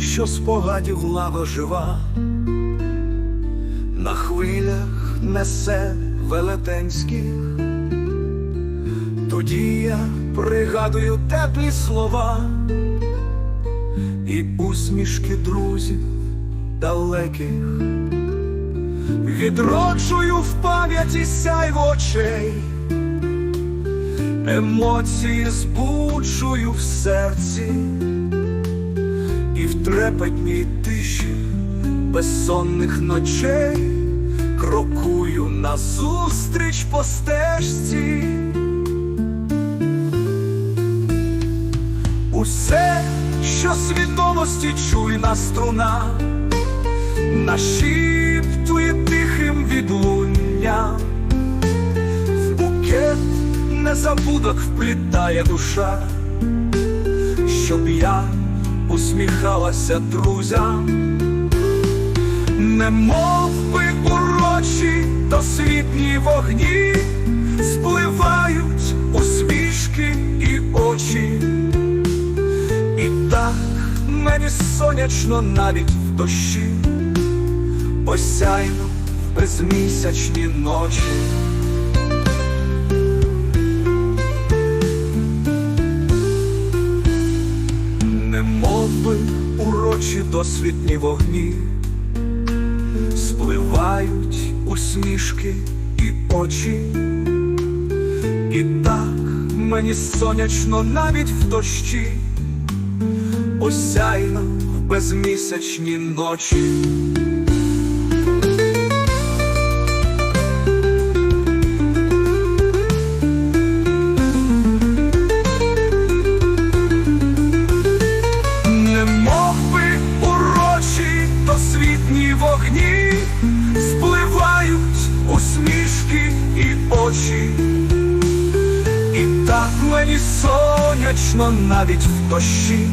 що спогадів лава жива, на хвилях несе велетенських. Тоді я пригадую теплі слова і усмішки друзів далеких, відроджую в пам'яті сяйво очей, емоції збуджую в серці, трепетній тиші безсонних ночей крокую назустріч по стежці. Усе, що свідомості чуйна струна, нашіптує тихим відлунням, в букет незабудок вплітає душа, щоб я усміхалася друзям, немов би урочі досвітні вогні, спливають усмішки і очі. І так мені сонячно навіть в дощі, осяйно в безмісячні ночі. Немов урочі досвітні вогні, спливають усмішки і очі. І так мені сонячно навіть в дощі осяйно в безмісячні ночі. Так мені сонячно навіть в дощі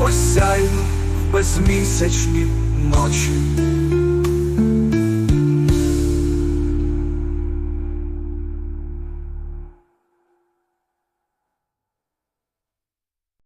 осяйно в безмісячні ночі.